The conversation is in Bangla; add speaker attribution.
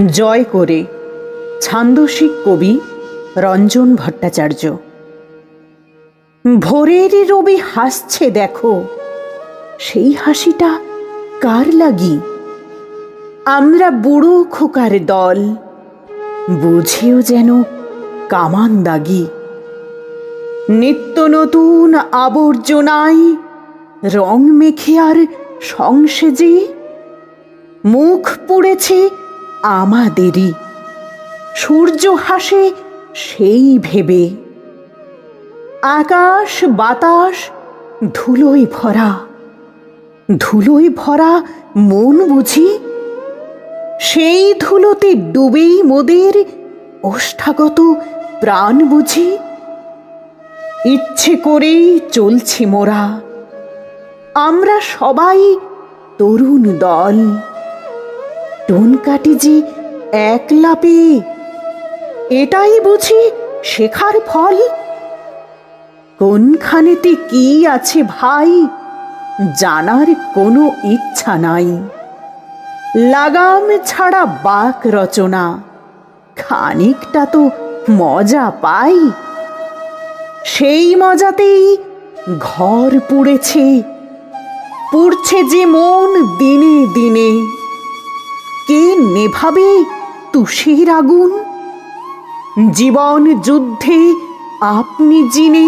Speaker 1: জয় করে ছান্দসিক কবি রঞ্জন ভট্টাচার্য। ভোরের রবি হাসছে দেখো, সেই হাসিটা কার লাগি? আমরা বুড়ো খোকার দল, বুঝেও যেন কামান দাগি। নিত্য নতুন আবর্জনায় রং মেখে আর সংসেজে মুখ পুড়েছে আমাদেরই। সূর্য হাসে সেই ভেবে। আকাশ, বাতাস, ধুলোয় ভরা। ধুলোয় ভরা মন বুঝি, সেই ধুলোতে ডুবেই মোদের ওষ্ঠাগত প্রাণ বুঝি। ইচ্ছে করেই চলছি মোরা। আমরা সবাই তরুণ দল। টনকাটি যে একলা পেয়ে এটাই বুঝি শেখার ফল? কোনখানেতে কি আছে ভাই? জানার কোনো ইচ্ছা নাই। লাগাম ছাড়া বাক রচনা। খানিকটা তো মজা পাই। সেই মজাতেই ঘর পুড়েছে। পুড়ছে যে মন দিনে দিনে। কে নেভাবে তুষের আগুন? জীবন যুদ্ধে আপনি জিনে